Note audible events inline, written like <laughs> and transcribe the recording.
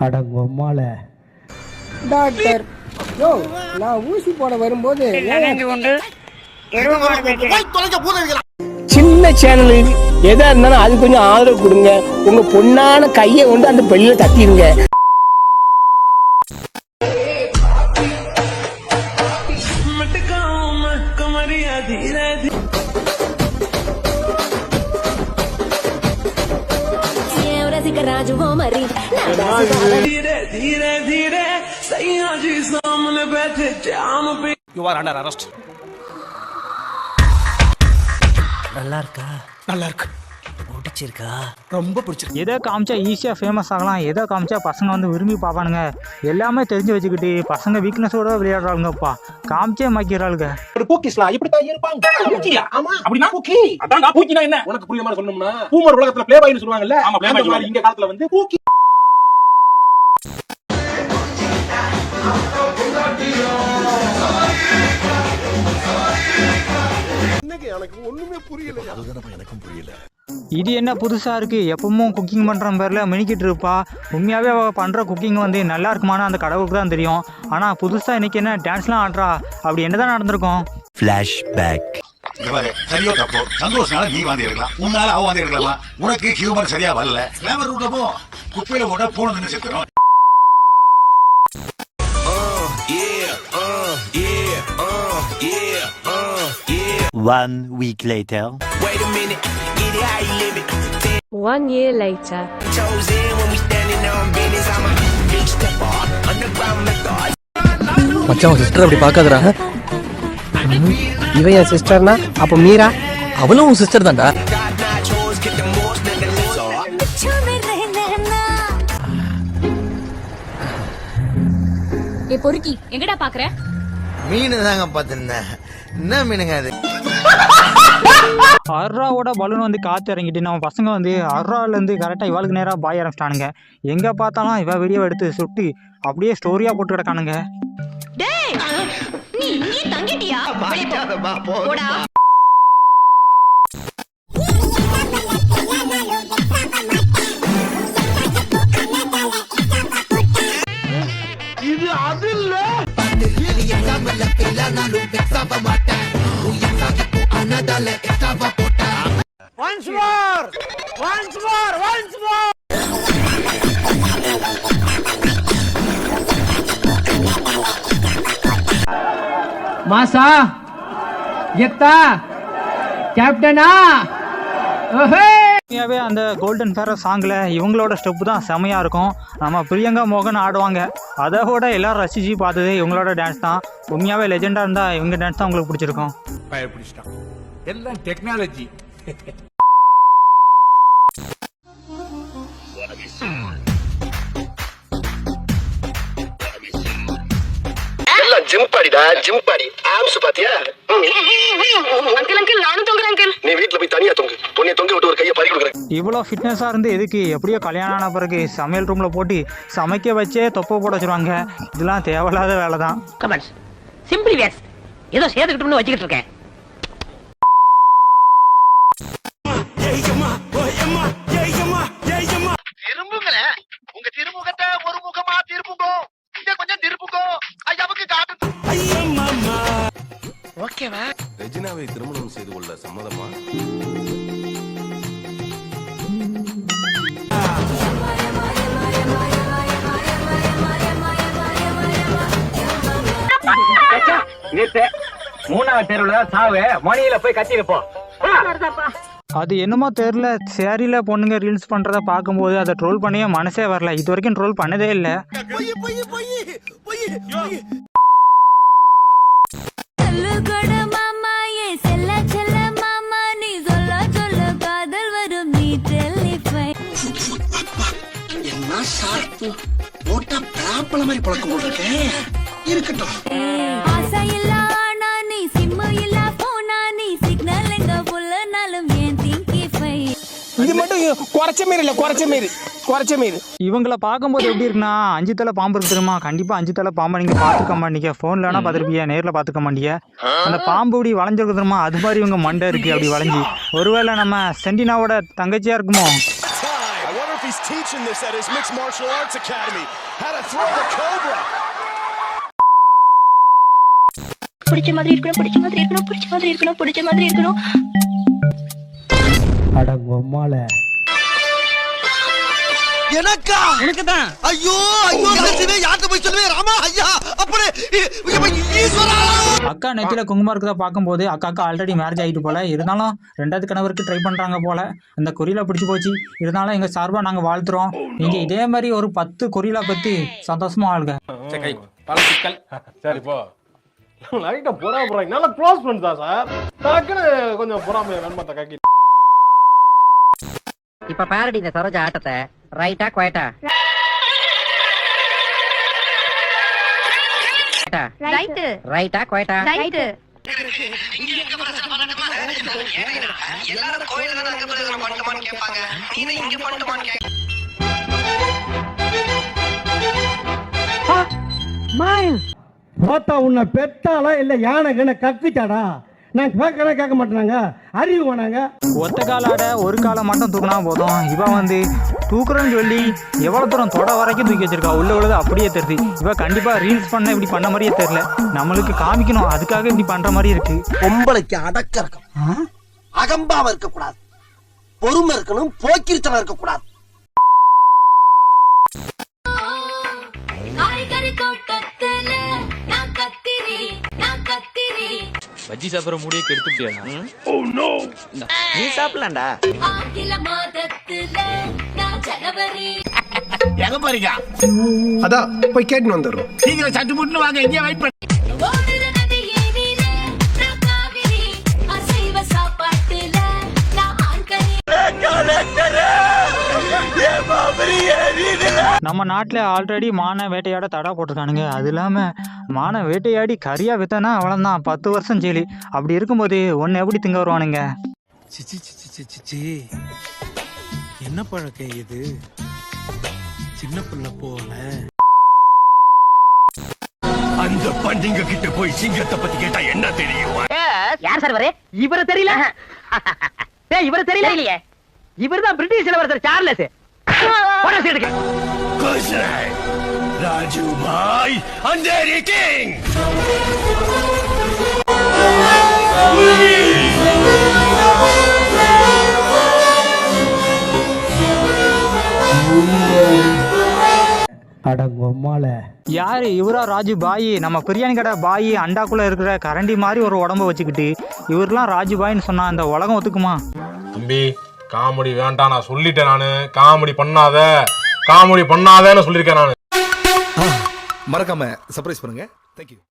அடங்கொம்மால doctor. யோ நான் ஊசி போட வரும்போது சின்ன சேனலு எதா இருந்தாலும் அது கொஞ்சம் ஆதரவு கொடுங்க. உங்க பொண்ணான கையை கொண்டு அந்த பெல்ல தட்டிடுங்க धीरे धीरे धीरे सैया जी सामने बैठे जाम पे யூ ஆர் அண்டர் அரெஸ்ட் நல்லா இருக்கா நல்லா இருக்கு பிடிச்சிருக்கா ரொம்ப பிடிச்சிருக்கு எதை காமிச்சா ஈஸியாக ஃபேமஸ் ஆகலாம் எதை காமிச்சா பசங்க வந்து விரும்பி பார்ப்பானுங்க எல்லாமே தெரிஞ்சு வச்சுக்கிட்டு பசங்க வீக்னஸோட விளையாடுறாங்கப்பா காமிச்சே மாக்கிறாளுங்க ஒரு பூக்கிஸ்லாம் இப்படித்தான் இருப்பாங்க பூக்கியா ஆமா அப்படின்னா பூக்கி அதான் பூக்கினா என்ன உனக்கு புரியுற மாதிரி சொன்னோம்னா பூமர் உலகத்துல ப்ளே பாய்னு சொல்லுவாங்கல்ல ஆமா ப்ளே பாய் இங்க காலத்துல வந்து பூக்கி இது என்ன புதுசாக இருக்குது எப்பவும் குக்கிங் பண்ணுற பேரில் மினிக்கிட்டு இருப்பா. உண்மையாகவே அவள் பண்ணுற குக்கிங் வந்து நல்லா இருக்குமான்னு அந்த கடவுளுக்கு தான் தெரியும். ஆனால் புதுசாக இன்னைக்கு என்ன டான்ஸ்லாம் ஆடுறா? அப்படி என்ன தான் நடந்திருக்கும்? ஃப்ளாஷ்பேக் இங்க பாரு, சரியோ தப்போ சந்தோஷனால நீ வாந்தி எடுக்கலாம் உன்னால அவ வாந்தி எடுக்கலாம் உனக்கு ஹியூமர் சரியா வரல. கிளாமர் ரூட்ல போ. குப்பையில போட போனதுன்னு செத்துரும் one week later One year later. மச்சான் சிஸ்டர் அப்படி பார்க்காதடா. இவன் என் சிஸ்டர்னா அப்ப மீரா? அவளும் உன் சிஸ்டர் தான்டா. ஏ பொறுக்கி எங்கடா பாக்குற? மீன் தாங்க பார்த்துருந்தேன். என்ன மீனுங்க அது? அர்ராவோட பலூன் வந்து காற்று இறங்கிட்டு நம்ம பசங்க வந்து அர்ராலேருந்து கரெக்டாக இவளுக்கு நேராக பாய ஆரம்பிச்சிட்டானுங்க. எங்கே பார்த்தாலும் இவ வீடியோ எடுத்து சுட்டு அப்படியே ஸ்டோரியாக போட்டு கிடக்கானுங்க. மாசா எத்தா கேப்டனா? உண்மையாகவே அந்த கோல்டன் ஃபேரர் சாங்கில் இவங்களோட ஸ்டெப்பு தான் செமையாக இருக்கும். நம்ம பிரியங்கா மோகன் ஆடுவாங்க. அதை விட எல்லாரும் ரசிச்சு பார்த்தது இவங்களோட டான்ஸ் தான். உண்மையாகவே லெஜெண்டாக இருந்தால் இவங்க டான்ஸ் தான் உங்களுக்கு பிடிச்சிருக்கும். எல்லாம் டெக்னாலஜி எல்லாம் ஜிம் பாடிடா ஜிம் பாடி. ஆம்ஸ் பாத்தியா? அங்கிள் அங்கிள் நானும் தொங்குறேன் அங்கிள் நீ வீட்ல போய் தனியா தொங்கு. பொண்ணை தொங்க விட்டு ஒரு கையை பறி கொடுக்குறேன். இவ்வளோ ஃபிட்னஸாக இருந்து எதுக்கு? எப்படியோ கல்யாணம் ஆன பிறகு சமையல் ரூமில் போட்டு சமைக்க வச்சே தொப்பை போட வச்சுருவாங்க. இதெல்லாம் தேவையில்லாத வேலை தான் சிம்பிளி வேஸ் ஏதோ சேர்த்துக்கிட்டோம்னு வச்சுக்கிட்டு இருக்கேன். சம்மதமா நேத்து மூணாவது தெருவுல சாவு. மணியில போய் கத்திட்டு போ. அது என்னமோ தெரில சேரியில் பொண்ணுங்க ரீல்ஸ் பண்ணுறத பார்க்கும்போது அதை ட்ரோல் பண்ணியே மனசே வரல. இது வரைக்கும் ட்ரோல் பண்ணதே இல்லை. மாமா சிக்னல் எங்க புல்லனாலும் ஏன் திங்கி ஃபை இது மட்டும் குறைச்ச மாரி இல்ல குறைச்ச மாரி. குறைச்ச மாரி. இவங்கள பார்க்கும்போது எப்படி இருக்குன்னா அஞ்சு தலை பாம்பு இருக்கு தெரியுமா? கண்டிப்பாக அஞ்சு தலை பாம்பை நீங்கள் பார்த்துக்க மாட்டீங்க. ஃபோனில் வேணா பார்த்துருப்பீங்க நேரில் பார்த்துக்க மாட்டீங்க. அந்த பாம்பு இப்படி வளைஞ்சிருக்கு தெரியுமா? அது மாதிரி இவங்க மண்டை இருக்குது அப்படி வளைஞ்சி. ஒருவேளை நம்ம சென்டினாவோட தங்கச்சியாக இருக்குமோ? Teaching this at his mixed martial arts academy. How to throw the cobra. பிடிச்ச மாதிரி இருக்கணும் பிடிச்ச மாதிரி இருக்கணும் பிடிச்ச மாதிரி இருக்கணும் பிடிச்ச மாதிரி இருக்கணும் அட உம்மால எனக்கா? உனக்குதான். ஐயோ ஐயோ ரகசியமே யார்கிட்ட போய் சொல்லுவேன் ராமா ஐயா அப்படி அக்கா நெத்தியில குங்குமம் இருக்கிறத பார்க்கும்போது அக்காக்கு ஆல்ரெடி மேரேஜ் ஆகிட்டு போல. இருந்தாலும் ரெண்டாவது கணவருக்கு ட்ரை பண்றாங்க போல. அந்த கொரியில பிடிச்சி போச்சு. இருந்தாலும் எங்க சார்பா நாங்க வாழ்த்துறோம். நீங்க இதே மாதிரி ஒரு பத்து கொரியில பத்தி சந்தோஷமா சிக்கல். சரி போ. லைட்டா பொறாம போறாங்க நல்லா க்ளோஸ் பண்ணிட்டா சார் டக்குன்னு கொஞ்சம் பொறாம நண்பத்தை கக்கி இப்ப பாருடி இந்த சரோஜா ஆட்டத்தை ரைட்டா குவைட்டா ரைட்டு ரைட்டா குவைட்டா ரைட்டு எல்லாரும் கேட்பாங்க நீ இங்க போத்தா உன்னை பெத்தாளா இல்ல யானை கண்ண கக்குச்சாடா? நான் கேட்கறேன் கேட்க மாட்டேனாங்க. அறிவு வேணாங்க. ஒத்த காலாட ஒரு காலை மட்டும் தூக்குனா போதும். இவ வந்து தூக்குறேன்னு சொல்லி எவ்வளவு தூரம் தொட வரைக்கும் தூக்கி வச்சிருக்கா? உள்ள உள்ளது அப்படியே தெரியுது. இவ கண்டிப்பா ரீல்ஸ் பண்ண இப்படி பண்ண மாதிரியே தெரியல. நம்மளுக்கு காமிக்கணும். அதுக்காக இப்படி பண்ற மாதிரி இருக்கு. பொம்பளைக்கு அடக்க இருக்கணும். அகம்பாவ இருக்க கூடாது பொறுமை இருக்கணும். போக்கிரித்தனம் இருக்க பஜ்ஜி சாப்பிட்ற மூடியே கெடுத்துட்டியா நீ. சாப்பிடலாம்டா. ஆங்கில மாதத்துல நான் ஜனவரி. எங்க போறீங்க அதான் போய் கேட்டு வந்துடுறோம். சீக்கிரம் சட்டு முட்டு வாங்க எங்கேயும் வெயிட் பண்ண. சாப்பாட்டுல நம்ம நாட்டில் ஆல்ரெடி மானை வேட்டையாட தடை போட்டிருக்கானுங்க. அது இல்லாமல் மானை வேட்டையாடி கறியா வித்தனா அவ்வளோதான் பத்து வருஷம் ஜெயிலு. அப்படி இருக்கும்போது ஒன்று எப்படி திங்க வருவானுங்க? என்ன பழக்கம் இது? சின்ன பிள்ளை போல. அந்த பண்டிங்க கிட்ட போய் சிங்கத்தை பத்தி கேட்டா என்ன தெரியும்? யார் சார் வரே இவரு தெரியல. <laughs> ஏய் இவரு தெரியல. இல்லையே இவர்தான் பிரிட்டிஷ் இளவரசர் சார்லஸ். ராஜு பாய் அந்தேரி கிங். அட உம்மால யார்? இவரா ராஜு பாய்? நம்ம பிரியாணி கடை பாய் அண்டாக்குள்ளே இருக்கிற கரண்டி மாதிரி ஒரு உடம்ப வச்சுக்கிட்டு இவரெல்லாம் ராஜு பாய்ன்னு சொன்னா இந்த உலகம் ஒத்துக்குமா? தம்பி காமெடி வேண்டாம் நான் சொல்லிட்டேன் நானு. காமெடி பண்ணாத. காமெடி பண்ணாதேன்னு சொல்லியிருக்கேன் நானு. மறக்காம சர்ப்ரைஸ் பண்ணுங்க. தேங்க்யூ